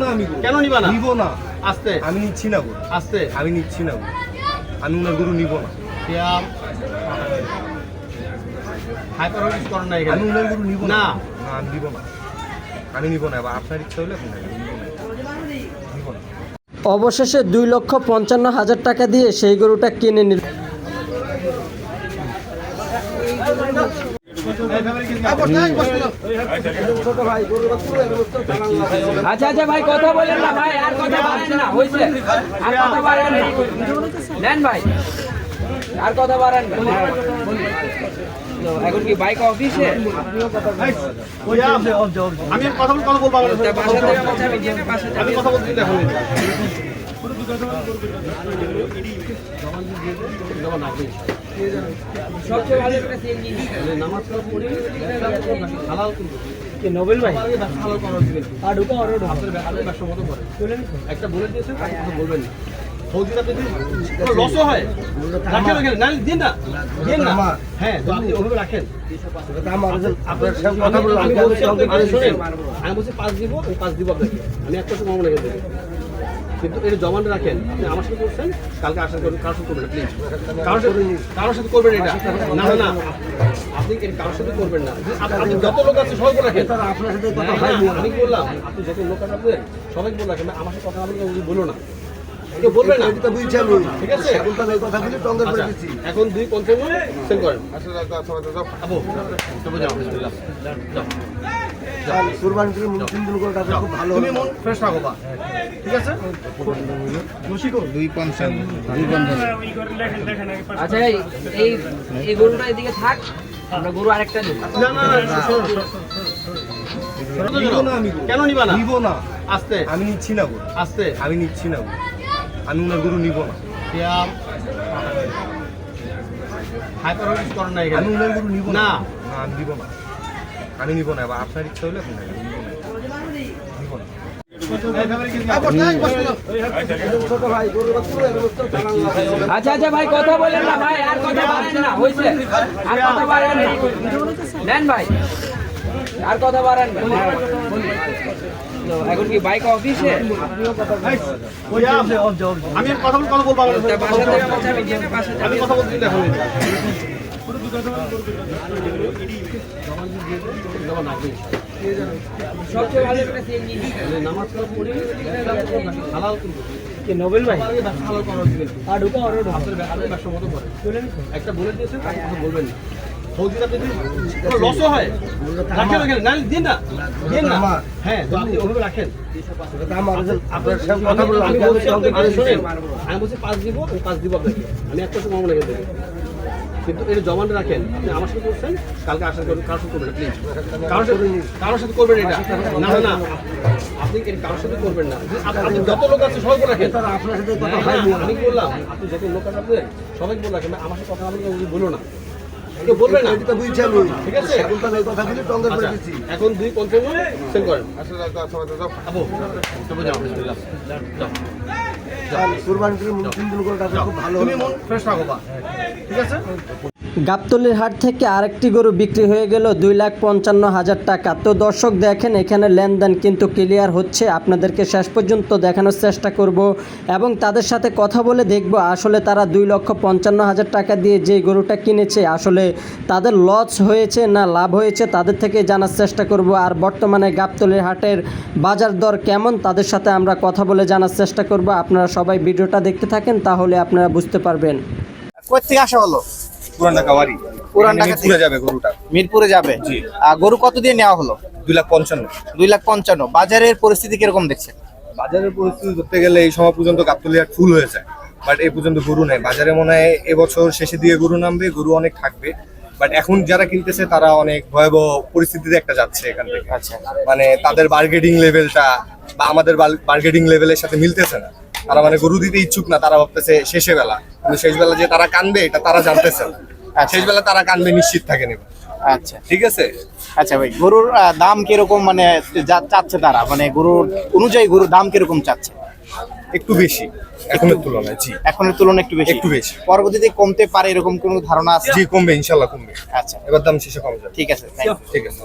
না আমি কেন নিবা না? নিব না। আস্তে। আমি নিচ্ছি না গরু আস্তে। আমি নিচ্ছি না গরু আমি ওনার গরু নিব না। শিয়াম করেন না এখানে। আমি ওনার গরু নিব না। না। না আমি নিব না। আমি নিব না। আপনার ইচ্ছা হলে আপনি নেবেন, নিব না। নিব না। অবশেষে দুই লক্ষ পঞ্চান্ন হাজার টাকা দিয়ে সেই গরুটা কিনে নিল। আচ্ছা আচ্ছা ভাই কথা বলেন না ভাই আর কথা বাড়েন না হয়েছে। আর কথা বাড়েন না। নেন ভাই। আর কথা বাড়েন না। এখন কি বাইক অফিসে? আমি কথা কথা বলব আমার সাথে। বাসা থেকে বাঁচাবে কি না বাসা আমি কথা বলতে দেখো সবচেয়ে ভালো একটা নামাজ কালাম পড়ি একটা বলে দিয়েছেন কথা বলবেন না। না, দিন না। দিন না। হ্যাঁ আমি বলছি পাঁচ দিব পাঁচ দিব আমি এক পার্সেন্ট মামলা রেখে কিন্তু এটা জমানো রাখেন। আপনি আমার সাথে করছেন, কালকে আসার করবেন কারোর সাথে করবেন প্লিজ কারোর সাথে করবেন এটা। না না না। আপনি কারোর সাথে করবেন না। আপনি- যত লোক আছে সবাই রাখেন। আপনার সাথে কথা আমি বললাম আপনি যত লোক আছে সবাই বলে রাখেন। আমার সাথে কথা বলতে বলো না। কেউ বলবে না। এটা বুঝছি আমি ঠিক আছে? এখন তো কথা বলি টঙ্গের করে দিচ্ছি। এখন দুই পঞ্চান্ন সেন্ড করেন। আবু তবে যাও যাও, যাও কুরবানি করে মনে তিন করে টাকা খুব ভালো তুমি মন ফ্রেশ রাখো বা। ঠিক আছে? দুই দুই আচ্ছা এই এই এই গরুটা এদিকে থাক। আমরা গরু আরেকটা নিব। না না না কেন নিবা না? নিব না। আস্তে। আমি নিচ্ছি না গরু। আস্তে। আমি নিচ্ছি না গরু। আমি ওনার গরু নিব না। হাইপার করেন না আমি ওনার গরু নিব না। না। না আমি নিব না। আমি নিব না এবার আপনার ইচ্ছা হলে আপনি নেবেন, নিব না নিব না আচ্ছা আচ্ছা ভাই কথা বলেন না ভাই আর কথা বাড়েন না হয়েছে। আর কথা বাড়েন না। নেন ভাই। আর কথা বাড়েন না। এখন কি বাইক অফিসে আমি কথা বল কথা বলব আমি কথা বলতে দেখো। নোবেল ভাই? আমার আগে ব্যবসা হালাল করা উচিত কিন্তু। আর ঢুকা আর ব্যবসা ব্যবসা মতো করে। একটা বলে দিয়েছেন তাকে কথা বলবেন না। সৌদিতে যদি লসও হয় রাখেন ওখানে না দিন না। দিন না। হ্যাঁ আপনি ওভাবে রাখেন। আপনার সাথে কথা বললাম। আমি বলছি পাঁচ দিব পাঁচ দিব আপনাকে। আমি এক পার্সেন্ট মামলা রেখে দেবো কিন্তু এটা জমানো রাখেন। আপনি আমার সাথে করছেন কালকে আসার করবেন কারোর সাথে করবেন প্লিজ কারোর সাথে কারোর সাথে করবেন এটা। না না না। আপনি এটা কারোর সাথে করবেন না। আপনি আপনি যত লোক আছে সবাই রাখেন। আপনার সাথে কথা আমি বললাম আপনি যত লোক আছে সবাই বলে রাখেন আমার সাথে কথা বলতে বলো না। বলবে না। এটা বুঝছি আমি ঠিক আছে? এখন তো আমি কথা বলি টঙ্গের করে আচ্ছা, দিচ্ছি। এখন দুই পঞ্চান্ন সেন্ড করেন। আবু যাও বিসমিল্লাহ। যাও। কুরবানি করে করে টাকা খুব ভালো তুমি মন ফ্রেশ রাখো ঠিক আছে? গাবতলির হাট থেকে আরেকটি গরু বিক্রি হয়ে গেল দুই লাখ পঞ্চান্ন হাজার টাকা। তো দর্শক দেখেন, এখানে লেনদেন কিন্তু ক্লিয়ার হচ্ছে। আপনাদেরকে শেষ পর্যন্ত দেখানোর চেষ্টা করব এবং তাদের সাথে কথা বলে দেখব আসলে তারা দুই লক্ষ পঞ্চান্ন হাজার টাকা দিয়ে যে গরুটা কিনেছে, আসলে তাদের লস হয়েছে না লাভ হয়েছে, তাদের থেকে জানার চেষ্টা করব। আর বর্তমানে গাবতলির হাটের বাজার দর কেমন, তাদের সাথে আমরা কথা বলে জানার চেষ্টা করব। আপনারা সবাই ভিডিওটা দেখতে থাকেন, তাহলে আপনারা বুঝতে পারবেন। কোথেকে আসা হলো? পুরান ঢাকা বাড়ি পুরান ঢাকা যাবে গরুটা। মিরপুরে যাবে। আহ, গরু কত দিয়ে নেওয়া হলো? দুই লাখ পঞ্চান্ন। দুই লাখ পঞ্চান্ন। বাজারের পরিস্থিতি কীরকম দেখছেন? বাজারের পরিস্থিতি ধরতে গেলে এই সময় পর্যন্ত গাবতলিয়ার ফুল হয়ে যায় বাট এই পর্যন্ত গরু নেই। বাজারে মনে হয় এবছর শেষে দিয়ে গরু নামবে গরু অনেক থাকবে বাট এখন যারা কিনতেছে তারা অনেক ভয়াবহ পরিস্থিতিতে একটা যাচ্ছে এখান থেকে। আচ্ছা। মানে তাদের বার্গেটিং লেভেলটা বা আমাদের বার্গেটিং লেভেলের সাথে মিলতেছে না। তারা মানে গরু দিতে ইচ্ছুক না তারা ভাবতেছে শেষে বেলা। কিন্তু শেষ বেলা যে তারা কানবে এটা তারা জানতেছে না। শেষ বেলা তারা কানবে নিশ্চিত থাকে নেবে আচ্ছা। ঠিক আছে? আচ্ছা ভাই গরুর দাম কীরকম মানে যা- চাচ্ছে তারা? মানে গরুর অনুযায়ী গরুর দাম কীরকম চাচ্ছে? একটু বেশি এখনের তুলনায় জি। এখনের তুলনায় একটু বেশি? একটু বেশি। পরবর্তীতে কমতে পারে এরকম কোনো ধারণা আছে? জি কমবে ইনশাল্লাহ কমবে। আচ্ছা। এবার দাম শেষে কমে যাবে। ঠিক আছে ঠিক আছে।